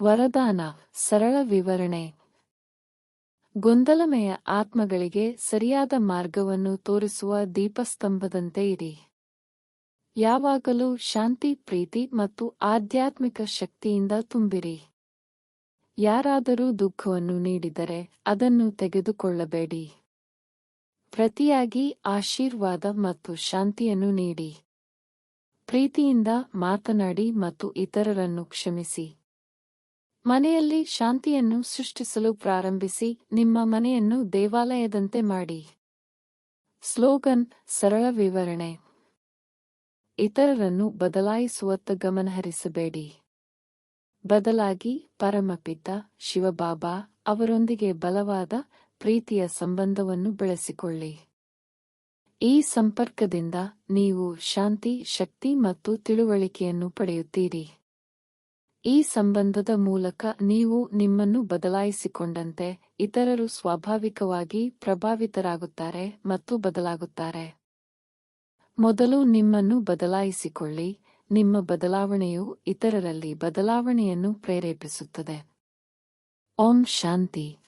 ವರದಾನ, ಸರಳ ವಿವರಣೆ. ಗೊಂದಲಮಯ ಆತ್ಮಗಳಿಗೆ ಸರಿಯಾದ ಮಾರ್ಗವನ್ನು ತೋರಿಸುವ ದೀಪಸ್ತಂಭದಂತೆ ಇರಿ. ಯಾವಾಗಲೂ ಶಾಂತಿ, ಪ್ರೀತಿ ಮತ್ತು ಆಧ್ಯಾತ್ಮಿಕ ಶಕ್ತಿಯಿಂದ ತುಂಬಿರಿ. ಯಾರಾದರೂ ದುಃಖವನ್ನು ನೀಡಿದರೆ ಅದನ್ನು ತೆಗೆದುಕೊಳ್ಳಬೇಡಿ. ಪ್ರತಿಯಾಗಿ ಆಶೀರ್ವಾದ ಮತ್ತು ಶಾಂತಿಯನ್ನು ನೀಡಿ. ಪ್ರೀತಿಯಿಂದ ಮಾತನಾಡಿ ಮತ್ತು ಇತರರನ್ನು ಕ್ಷಮಿಸಿ. ಮನೆಯಲ್ಲಿ ಶಾಂತಿಯನ್ನು ಸೃಷ್ಟಿಸಲು ಪ್ರಾರಂಭಿಸಿ, ನಿಮ್ಮ ಮನೆಯನ್ನು ದೇವಾಲಯದಂತೆ ಮಾಡಿ. ಸ್ಲೋಗನ್, ಸರಳ ವಿವರಣೆ. ಇತರರನ್ನು ಬದಲಾಯಿಸುವತ್ತ ಗಮನಹರಿಸಬೇಡಿ. ಬದಲಾಗಿ, ಪರಮಪಿತ, ಶಿವಬಾಬಾ, ಅವರೊಂದಿಗೆ ಬಲವಾದ, ಪ್ರೀತಿಯ ಸಂಬಂಧವನ್ನು ಬೆಳೆಸಿಕೊಳ್ಳಿ. ಈ ಸಂಪರ್ಕದಿಂದ ನೀವು ಶಾಂತಿ, ಶಕ್ತಿ ಮತ್ತು ತಿಳುವಳಿಕೆಯನ್ನು ಪಡೆಯುತ್ತೀರಿ. ಈ ಸಂಬಂಧದ ಮೂಲಕ ನೀವು ನಿಮ್ಮನ್ನು ಬದಲಾಯಿಸಿಕೊಂಡಂತೆ ಇತರರು ಸ್ವಾಭಾವಿಕವಾಗಿ ಪ್ರಭಾವಿತರಾಗುತ್ತಾರೆ ಮತ್ತು ಬದಲಾಗುತ್ತಾರೆ. ಮೊದಲು ನಿಮ್ಮನ್ನು ಬದಲಾಯಿಸಿಕೊಳ್ಳಿ. ನಿಮ್ಮ ಬದಲಾವಣೆಯು ಇತರರಲ್ಲಿ ಬದಲಾವಣೆಯನ್ನು ಪ್ರೇರೇಪಿಸುತ್ತದೆ. ಓಂ ಶಾಂತಿ.